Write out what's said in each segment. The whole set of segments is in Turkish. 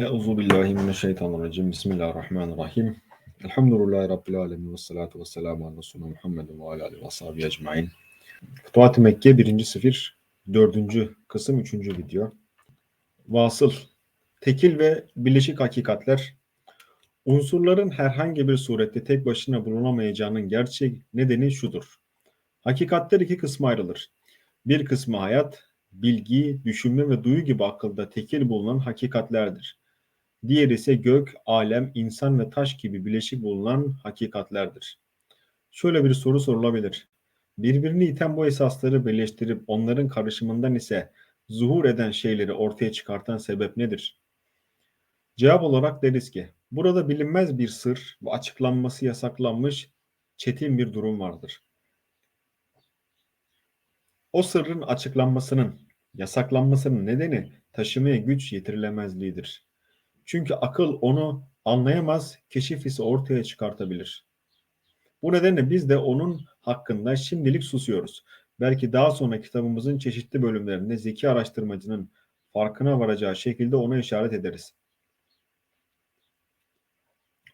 Euzu billahi mineşşeytanirracim. Bismillahirrahmanirrahim. Elhamdülillahi Rabbil alemin ve salatu ve selamu ala Resulü Muhammedin ve ala alihi ve sahbihi ecmain. Futuhat-ı Mekke 1. sefir 4. kısım 3. video. Vasıl, tekil ve birleşik hakikatler, unsurların herhangi bir surette tek başına bulunamayacağının gerçek nedeni şudur. Hakikatler iki kısma ayrılır. Bir kısmı hayat, bilgi, düşünme ve duyu gibi akılda tekil bulunan hakikatlerdir. Diğeri ise gök, alem, insan ve taş gibi bileşik bulunan hakikatlerdir. Şöyle bir soru sorulabilir. Birbirini iten bu esasları birleştirip onların karışımından ise zuhur eden şeyleri ortaya çıkartan sebep nedir? Cevap olarak deriz ki, burada bilinmez bir sır ve açıklanması yasaklanmış çetin bir durum vardır. O sırrın açıklanmasının, yasaklanmasının nedeni taşımaya güç yetirilemezliğidir. Çünkü akıl onu anlayamaz, keşif ise ortaya çıkartabilir. Bu nedenle biz de onun hakkında şimdilik susuyoruz. Belki daha sonra kitabımızın çeşitli bölümlerinde zeki araştırmacının farkına varacağı şekilde ona işaret ederiz.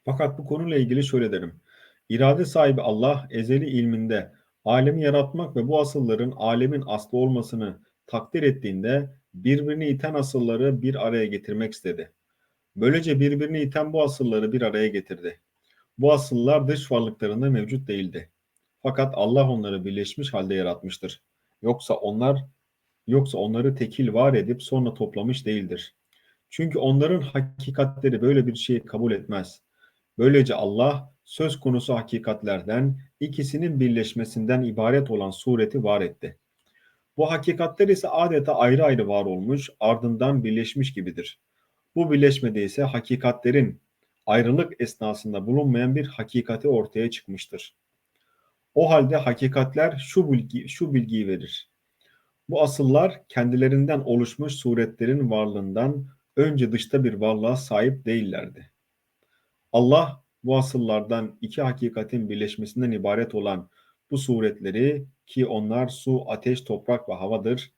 Fakat bu konuyla ilgili şöyle derim. İrade sahibi Allah ezeli ilminde alemi yaratmak ve bu asılların alemin aslı olmasını takdir ettiğinde birbirini iten asılları bir araya getirmek istedi. Böylece birbirini iten bu asılları bir araya getirdi. Bu asıllar dış varlıklarında mevcut değildi. Fakat Allah onları birleşmiş halde yaratmıştır. Yoksa onlar yoksa onları tekil var edip sonra toplamış değildir. Çünkü onların hakikatleri böyle bir şeyi kabul etmez. Böylece Allah söz konusu hakikatlerden ikisinin birleşmesinden ibaret olan sureti var etti. Bu hakikatler ise adeta ayrı ayrı var olmuş, ardından birleşmiş gibidir. Bu birleşmede ise hakikatlerin ayrılık esnasında bulunmayan bir hakikati ortaya çıkmıştır. O halde hakikatler şu bilgi şu bilgiyi verir. Bu asıllar kendilerinden oluşmuş suretlerin varlığından önce dışta bir varlığa sahip değillerdi. Allah bu asıllardan iki hakikatin birleşmesinden ibaret olan bu suretleri ki onlar su, ateş, toprak ve havadır.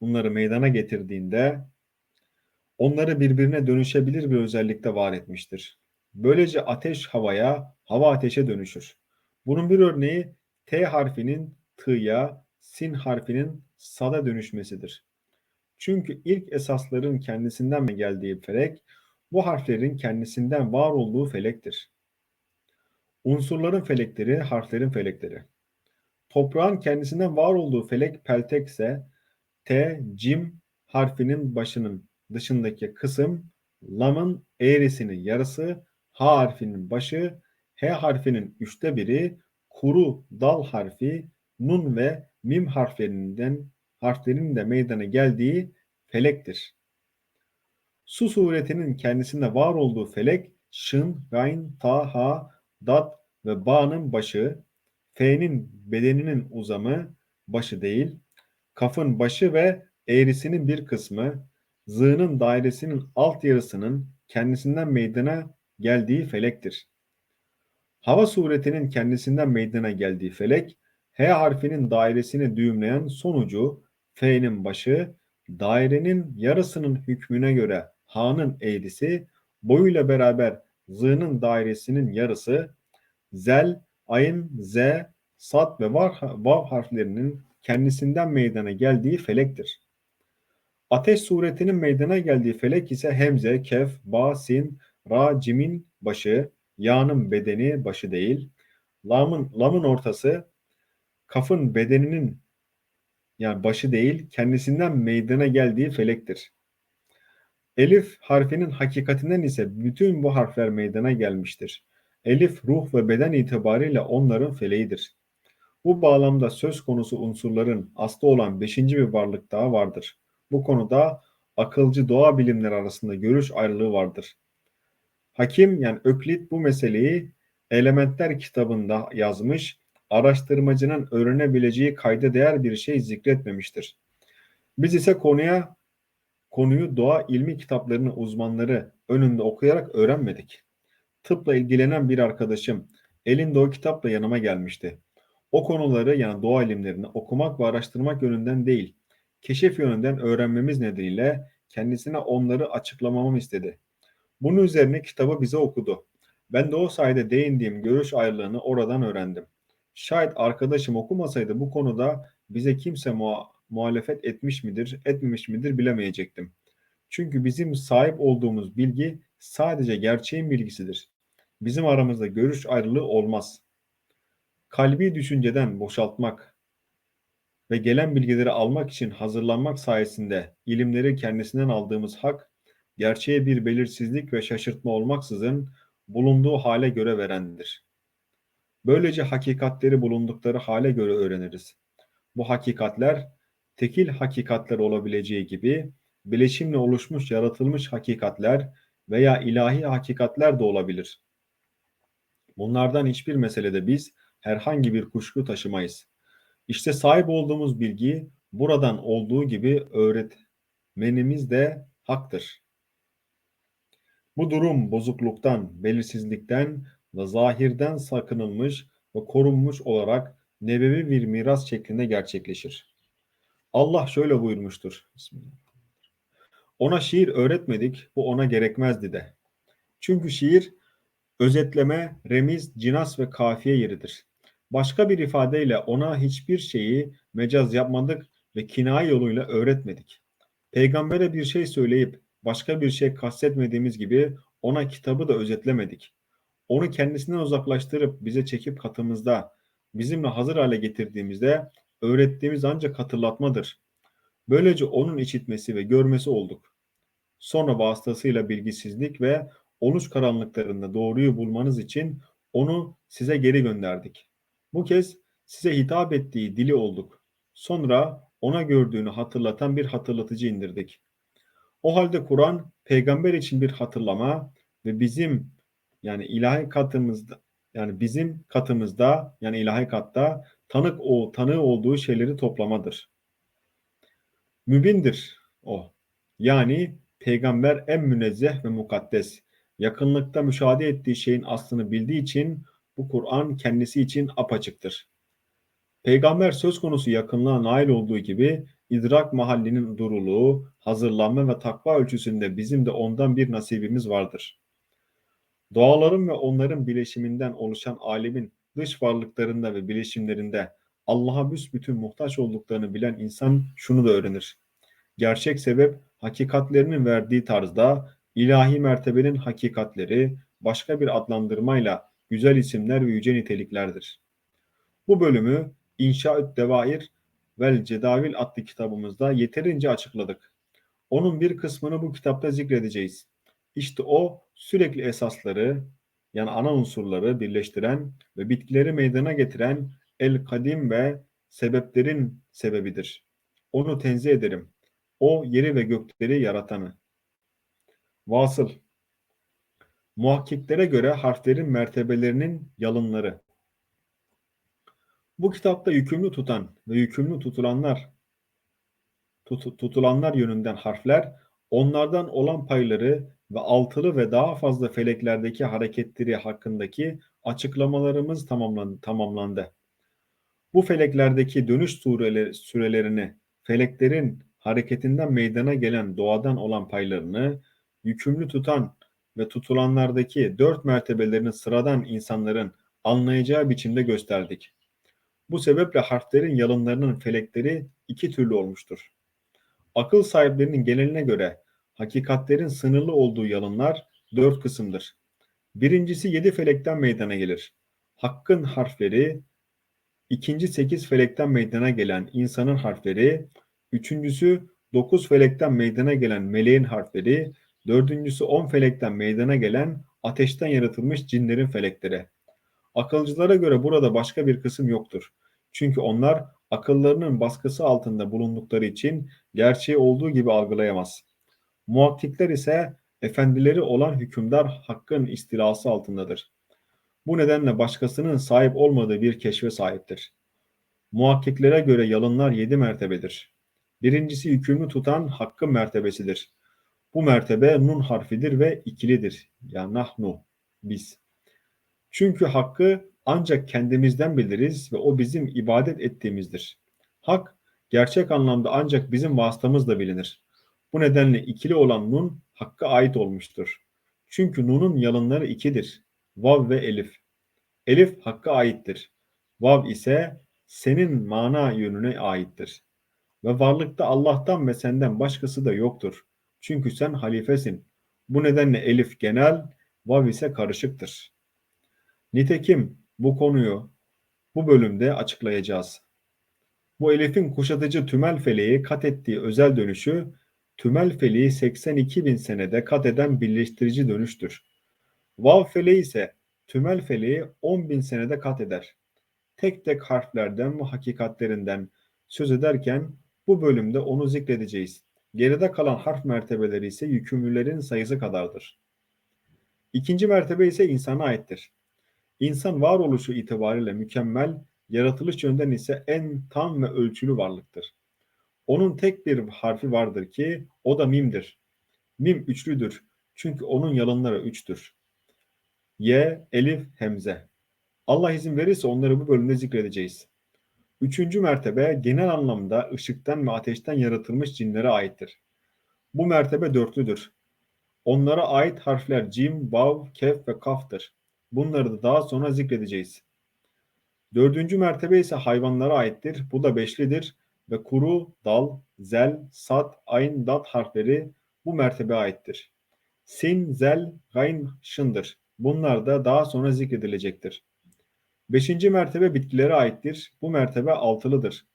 Bunları meydana getirdiğinde onları birbirine dönüşebilir bir özellikte var etmiştir. Böylece ateş havaya, hava ateşe dönüşür. Bunun bir örneği T harfinin T'ya, Sin harfinin Sad'a dönüşmesidir. Çünkü ilk esasların kendisinden mi geldiği felek, bu harflerin kendisinden var olduğu felektir. Unsurların felekleri, harflerin felekleri. Toprağın kendisinden var olduğu felek peltekse T, cim harfinin başının dışındaki kısım lamın eğrisinin yarısı, H harfinin başı, H harfinin üçte biri, kuru dal harfi, nun ve mim harflerinden harflerinin de meydana geldiği felektir. Su suretinin kendisinde var olduğu felek, şın, gayn, ta, ha, dat ve ba'nın başı, f'nin bedeninin uzamı, başı değil, kafın başı ve eğrisinin bir kısmı, zığının dairesinin alt yarısının kendisinden meydana geldiği felektir. Hava suretinin kendisinden meydana geldiği felek, H harfinin dairesini düğümleyen sonucu F'nin başı, dairenin yarısının hükmüne göre H'nın eğrisi, boyuyla beraber Z'nın dairesinin yarısı, zel, ayın, z, sat ve vav harflerinin kendisinden meydana geldiği felektir. Ateş suretinin meydana geldiği felek ise hemze, kef, ba, sin, ra, cimin başı, ya'nın bedeni başı değil, lamın, lamın ortası, kafın bedeninin yani başı değil, kendisinden meydana geldiği felektir. Elif harfinin hakikatinden ise bütün bu harfler meydana gelmiştir. Elif ruh ve beden itibariyle onların feleğidir. Bu bağlamda söz konusu unsurların aslı olan beşinci bir varlık daha vardır. Bu konuda akılcı doğa bilimleri arasında görüş ayrılığı vardır. Hakim yani Öklit bu meseleyi Elementler kitabında yazmış, araştırmacının öğrenebileceği kayda değer bir şey zikretmemiştir. Biz ise konuya konuyu doğa ilmi kitaplarını uzmanları önünde okuyarak öğrenmedik. Tıpla ilgilenen bir arkadaşım elinde o kitapla yanıma gelmişti. O konuları yani doğa ilimlerini okumak ve araştırmak yönünden değil, keşif yönünden öğrenmemiz nedeniyle kendisine onları açıklamamı istedi. Bunun üzerine kitabı bize okudu. Ben de o sayede değindiğim görüş ayrılığını oradan öğrendim. Şayet arkadaşım okumasaydı bu konuda bize kimse muha- muhalefet etmiş midir, etmemiş midir bilemeyecektim. Çünkü bizim sahip olduğumuz bilgi sadece gerçeğin bilgisidir. Bizim aramızda görüş ayrılığı olmaz. Kalbi düşünceden boşaltmak ve gelen bilgileri almak için hazırlanmak sayesinde ilimleri kendisinden aldığımız hak, gerçeğe bir belirsizlik ve şaşırtma olmaksızın bulunduğu hale göre verendir. Böylece hakikatleri bulundukları hale göre öğreniriz. Bu hakikatler tekil hakikatler olabileceği gibi bileşimle oluşmuş yaratılmış hakikatler veya ilahi hakikatler de olabilir. Bunlardan hiçbir meselede biz herhangi bir kuşku taşımayız. İşte sahip olduğumuz bilgi buradan olduğu gibi öğretmenimiz de haktır. Bu durum bozukluktan, belirsizlikten ve zahirden sakınılmış ve korunmuş olarak nebevi bir miras şeklinde gerçekleşir. Allah şöyle buyurmuştur. Ona şiir öğretmedik, bu ona gerekmezdi de. Çünkü şiir özetleme, remiz, cinas ve kafiye yeridir. Başka bir ifadeyle ona hiçbir şeyi mecaz yapmadık ve kinaye yoluyla öğretmedik. Peygambere bir şey söyleyip başka bir şey kastetmediğimiz gibi ona kitabı da özetlemedik. Onu kendisinden uzaklaştırıp bize çekip katımızda, bizimle hazır hale getirdiğimizde öğrettiğimiz ancak hatırlatmadır. Böylece onun işitmesi ve görmesi olduk. Sonra vasıtasıyla bilgisizlik ve oluş karanlıklarında doğruyu bulmanız için onu size geri gönderdik. Bu kez size hitap ettiği dili olduk. Sonra ona gördüğünü hatırlatan bir hatırlatıcı indirdik. O halde Kur'an peygamber için bir hatırlama ve bizim yani ilahi katımızda yani bizim katımızda yani ilahi katta tanık o tanığı olduğu şeyleri toplamadır. Mübindir o. Yani peygamber en münezzeh ve mukaddes. Yakınlıkta müşahede ettiği şeyin aslını bildiği için bu Kur'an kendisi için apaçıktır. Peygamber söz konusu yakınlığa nail olduğu gibi idrak mahallinin duruluğu, hazırlanma ve takva ölçüsünde bizim de ondan bir nasibimiz vardır. Doğaların ve onların bileşiminden oluşan alemin dış varlıklarında ve bileşimlerinde Allah'a büsbütün muhtaç olduklarını bilen insan şunu da öğrenir. Gerçek sebep hakikatlerinin verdiği tarzda ilahi mertebenin hakikatleri başka bir adlandırmayla güzel isimler ve yüce niteliklerdir. Bu bölümü İnşaü't Devair vel Cedavil adlı kitabımızda yeterince açıkladık. Onun bir kısmını bu kitapta zikredeceğiz. İşte o sürekli esasları yani ana unsurları birleştiren ve bitkileri meydana getiren el kadim ve sebeplerin sebebidir. Onu tenzih ederim. O yeri ve gökleri yaratanı. Vasıl Muhakkiklere göre harflerin mertebelerinin yalınları. Bu kitapta yükümlü tutan ve yükümlü tutulanlar tut, tutulanlar yönünden harfler onlardan olan payları ve altılı ve daha fazla feleklerdeki hareketleri hakkındaki açıklamalarımız tamamlandı. tamamlandı. Bu feleklerdeki dönüş süreleri, sürelerini, feleklerin hareketinden meydana gelen doğadan olan paylarını yükümlü tutan ve tutulanlardaki dört mertebelerini sıradan insanların anlayacağı biçimde gösterdik. Bu sebeple harflerin yalınlarının felekleri iki türlü olmuştur. Akıl sahiplerinin geneline göre hakikatlerin sınırlı olduğu yalınlar dört kısımdır. Birincisi yedi felekten meydana gelir. Hakkın harfleri, ikinci sekiz felekten meydana gelen insanın harfleri, üçüncüsü dokuz felekten meydana gelen meleğin harfleri, dördüncüsü on felekten meydana gelen ateşten yaratılmış cinlerin felekleri. Akılcılara göre burada başka bir kısım yoktur. Çünkü onlar akıllarının baskısı altında bulundukları için gerçeği olduğu gibi algılayamaz. Muhakkikler ise efendileri olan hükümdar hakkın istilası altındadır. Bu nedenle başkasının sahip olmadığı bir keşfe sahiptir. Muhakkiklere göre yalınlar yedi mertebedir. Birincisi hükümlü tutan hakkın mertebesidir. Bu mertebe nun harfidir ve ikilidir. Ya nahnu, biz. Çünkü hakkı ancak kendimizden biliriz ve o bizim ibadet ettiğimizdir. Hak, gerçek anlamda ancak bizim vasıtamızla bilinir. Bu nedenle ikili olan nun hakka ait olmuştur. Çünkü nunun yalınları ikidir. Vav ve elif. Elif hakka aittir. Vav ise senin mana yönüne aittir. Ve varlıkta Allah'tan ve senden başkası da yoktur. Çünkü sen halifesin. Bu nedenle elif genel, vav ise karışıktır. Nitekim bu konuyu bu bölümde açıklayacağız. Bu elifin kuşatıcı tümel feleği kat ettiği özel dönüşü, tümel feleği 82 bin senede kat eden birleştirici dönüştür. Vav feleği ise tümel feleği 10 bin senede kat eder. Tek tek harflerden ve hakikatlerinden söz ederken bu bölümde onu zikredeceğiz. Geride kalan harf mertebeleri ise yükümlülerin sayısı kadardır. İkinci mertebe ise insana aittir. İnsan varoluşu itibariyle mükemmel, yaratılış yönden ise en tam ve ölçülü varlıktır. Onun tek bir harfi vardır ki o da mimdir. Mim üçlüdür çünkü onun yalınları üçtür. Y, elif, hemze. Allah izin verirse onları bu bölümde zikredeceğiz. Üçüncü mertebe genel anlamda ışıktan ve ateşten yaratılmış cinlere aittir. Bu mertebe dörtlüdür. Onlara ait harfler cim, vav, kef ve kaftır. Bunları da daha sonra zikredeceğiz. Dördüncü mertebe ise hayvanlara aittir. Bu da beşlidir ve kuru, dal, zel, sat, ayn, dat harfleri bu mertebe aittir. Sin, zel, gayn, şındır. Bunlar da daha sonra zikredilecektir. Beşinci mertebe bitkilere aittir. Bu mertebe altılıdır.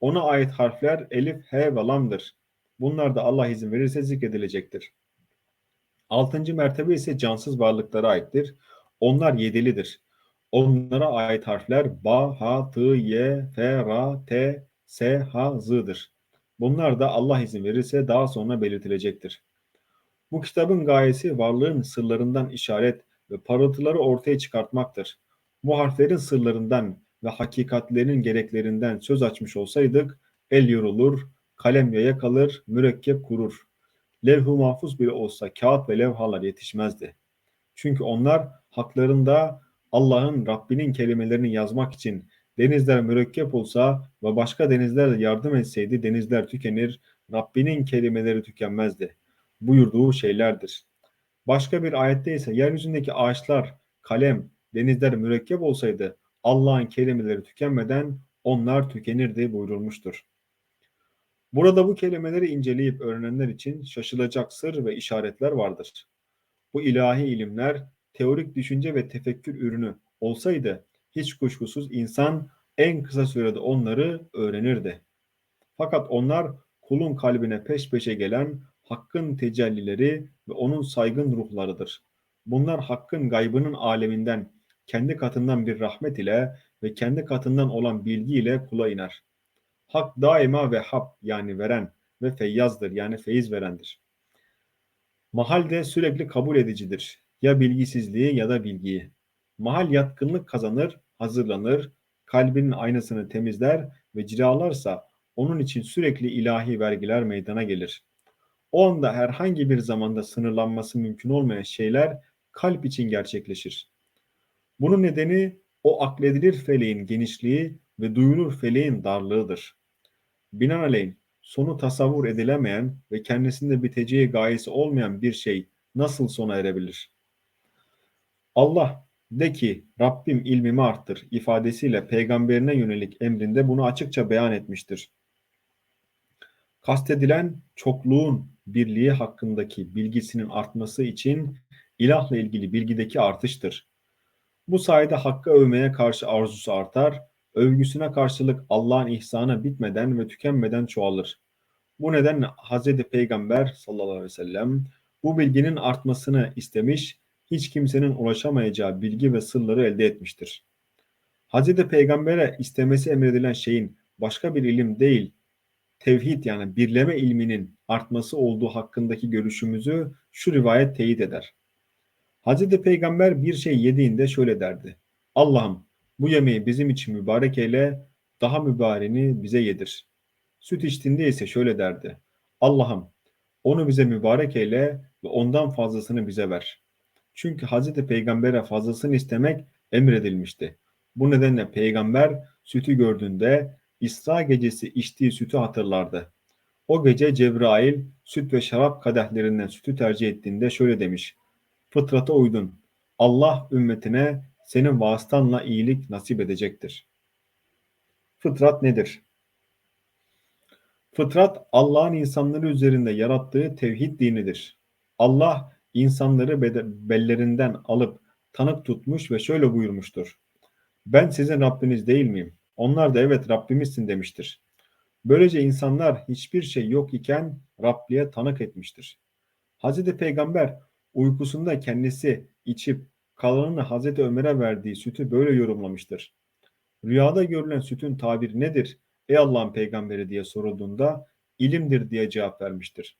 Ona ait harfler elif, he ve lamdır. Bunlar da Allah izin verirse zikredilecektir. Altıncı mertebe ise cansız varlıklara aittir. Onlar yedilidir. Onlara ait harfler ba, ha, tı, ye, fe, ra, te, se, ha, zı'dır. Bunlar da Allah izin verirse daha sonra belirtilecektir. Bu kitabın gayesi varlığın sırlarından işaret ve parıltıları ortaya çıkartmaktır. Bu harflerin sırlarından ve hakikatlerinin gereklerinden söz açmış olsaydık, el yorulur, kalem yaya kalır, mürekkep kurur. Levh-u mahfuz bile olsa kağıt ve levhalar yetişmezdi. Çünkü onlar haklarında Allah'ın Rabbinin kelimelerini yazmak için denizler mürekkep olsa ve başka denizler de yardım etseydi denizler tükenir, Rabbinin kelimeleri tükenmezdi. Buyurduğu şeylerdir. Başka bir ayette ise yeryüzündeki ağaçlar, kalem, denizler mürekkep olsaydı Allah'ın kelimeleri tükenmeden onlar tükenirdi buyurulmuştur. Burada bu kelimeleri inceleyip öğrenenler için şaşılacak sır ve işaretler vardır. Bu ilahi ilimler teorik düşünce ve tefekkür ürünü olsaydı hiç kuşkusuz insan en kısa sürede onları öğrenirdi. Fakat onlar kulun kalbine peş peşe gelen hakkın tecellileri ve onun saygın ruhlarıdır. Bunlar hakkın gaybının aleminden, kendi katından bir rahmet ile ve kendi katından olan bilgi ile kula iner. Hak daima ve hab yani veren ve feyyazdır yani feyiz verendir. Mahal de sürekli kabul edicidir. Ya bilgisizliği ya da bilgiyi. Mahal yatkınlık kazanır, hazırlanır, kalbinin aynasını temizler ve cilalarsa onun için sürekli ilahi vergiler meydana gelir. O anda herhangi bir zamanda sınırlanması mümkün olmayan şeyler kalp için gerçekleşir. Bunun nedeni o akledilir feleğin genişliği ve duyulur feleğin darlığıdır. Binaenaleyh sonu tasavvur edilemeyen ve kendisinde biteceği gayesi olmayan bir şey nasıl sona erebilir? Allah de ki Rabbim ilmimi arttır ifadesiyle peygamberine yönelik emrinde bunu açıkça beyan etmiştir. Kastedilen çokluğun birliği hakkındaki bilgisinin artması için ilahla ilgili bilgideki artıştır. Bu sayede hakkı övmeye karşı arzusu artar, övgüsüne karşılık Allah'ın ihsanı bitmeden ve tükenmeden çoğalır. Bu nedenle Hz. Peygamber sallallahu aleyhi ve sellem bu bilginin artmasını istemiş, hiç kimsenin ulaşamayacağı bilgi ve sırları elde etmiştir. Hz. Peygamber'e istemesi emredilen şeyin başka bir ilim değil, tevhid yani birleme ilminin artması olduğu hakkındaki görüşümüzü şu rivayet teyit eder. Hz. Peygamber bir şey yediğinde şöyle derdi. Allah'ım bu yemeği bizim için mübarek eyle, daha mübareğini bize yedir. Süt içtiğinde ise şöyle derdi. Allah'ım onu bize mübarek eyle ve ondan fazlasını bize ver. Çünkü Hz. Peygamber'e fazlasını istemek emredilmişti. Bu nedenle peygamber sütü gördüğünde İsra gecesi içtiği sütü hatırlardı. O gece Cebrail süt ve şarap kadehlerinden sütü tercih ettiğinde şöyle demiş. Fıtrata uydun. Allah ümmetine senin vasıtanla iyilik nasip edecektir. Fıtrat nedir? Fıtrat Allah'ın insanları üzerinde yarattığı tevhid dinidir. Allah insanları bellerinden alıp tanık tutmuş ve şöyle buyurmuştur. Ben sizin Rabbiniz değil miyim? Onlar da evet Rabbimizsin demiştir. Böylece insanlar hiçbir şey yok iken Rabli'ye tanık etmiştir. Hazreti Peygamber uykusunda kendisi içip kalanını Hazreti Ömer'e verdiği sütü böyle yorumlamıştır. Rüyada görülen sütün tabiri nedir? Ey Allah'ın peygamberi diye sorulduğunda ilimdir diye cevap vermiştir.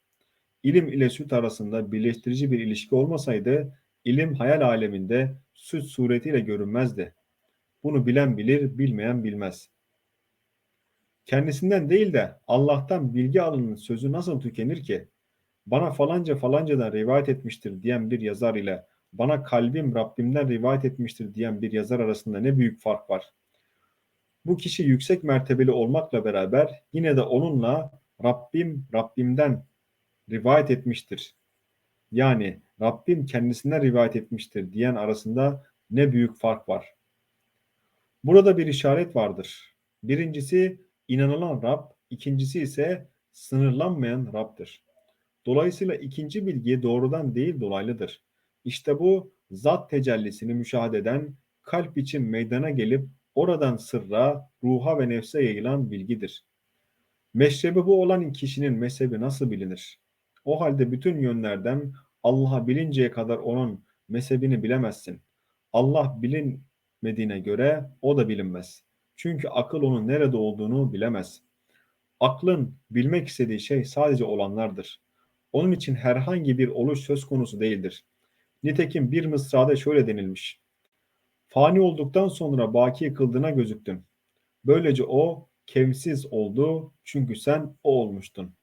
İlim ile süt arasında birleştirici bir ilişki olmasaydı ilim hayal aleminde süt suretiyle görünmezdi. Bunu bilen bilir, bilmeyen bilmez. Kendisinden değil de Allah'tan bilgi alının sözü nasıl tükenir ki? Bana falanca falancadan rivayet etmiştir diyen bir yazar ile bana kalbim Rabbimden rivayet etmiştir diyen bir yazar arasında ne büyük fark var. Bu kişi yüksek mertebeli olmakla beraber yine de onunla Rabbim Rabbimden rivayet etmiştir. Yani Rabbim kendisinden rivayet etmiştir diyen arasında ne büyük fark var. Burada bir işaret vardır. Birincisi inanılan Rab, ikincisi ise sınırlanmayan Rab'dır. Dolayısıyla ikinci bilgi doğrudan değil dolaylıdır. İşte bu zat tecellisini müşahede eden kalp için meydana gelip oradan sırra, ruha ve nefse yayılan bilgidir. Meşrebi bu olan kişinin mezhebi nasıl bilinir? O halde bütün yönlerden Allah'a bilinceye kadar onun mezhebini bilemezsin. Allah bilinmediğine göre o da bilinmez. Çünkü akıl onun nerede olduğunu bilemez. Aklın bilmek istediği şey sadece olanlardır. Onun için herhangi bir oluş söz konusu değildir. Nitekim bir mısrada şöyle denilmiş. Fani olduktan sonra baki kıldığına gözüktün. Böylece o kevsiz oldu çünkü sen o olmuştun.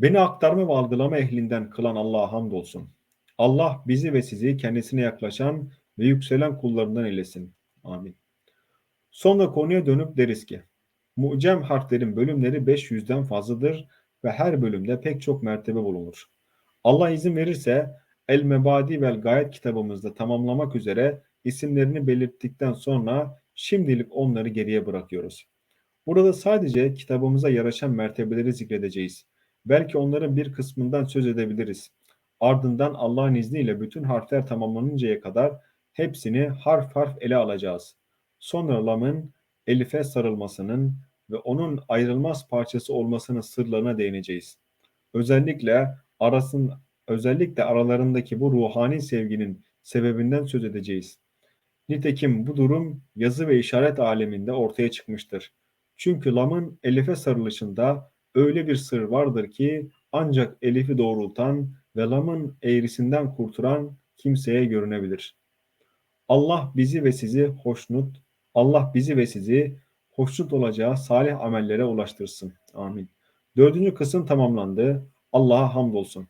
Beni aktarma ve algılama ehlinden kılan Allah'a hamdolsun. Allah bizi ve sizi kendisine yaklaşan ve yükselen kullarından eylesin. Amin. Sonra konuya dönüp deriz ki, mucem harflerin bölümleri 500'den fazladır ve her bölümde pek çok mertebe bulunur. Allah izin verirse El Mebadi vel Gayet kitabımızda tamamlamak üzere isimlerini belirttikten sonra şimdilik onları geriye bırakıyoruz. Burada sadece kitabımıza yaraşan mertebeleri zikredeceğiz. Belki onların bir kısmından söz edebiliriz. Ardından Allah'ın izniyle bütün harfler tamamlanıncaya kadar hepsini harf harf ele alacağız. Sonra lamın elife sarılmasının ve onun ayrılmaz parçası olmasının sırlarına değineceğiz. Özellikle arasın özellikle aralarındaki bu ruhani sevginin sebebinden söz edeceğiz. Nitekim bu durum yazı ve işaret aleminde ortaya çıkmıştır. Çünkü lamın elife sarılışında öyle bir sır vardır ki ancak elifi doğrultan ve lamın eğrisinden kurturan kimseye görünebilir. Allah bizi ve sizi hoşnut, Allah bizi ve sizi hoşnut olacağı salih amellere ulaştırsın. Amin. Dördüncü kısım tamamlandı. Allah'a hamdolsun.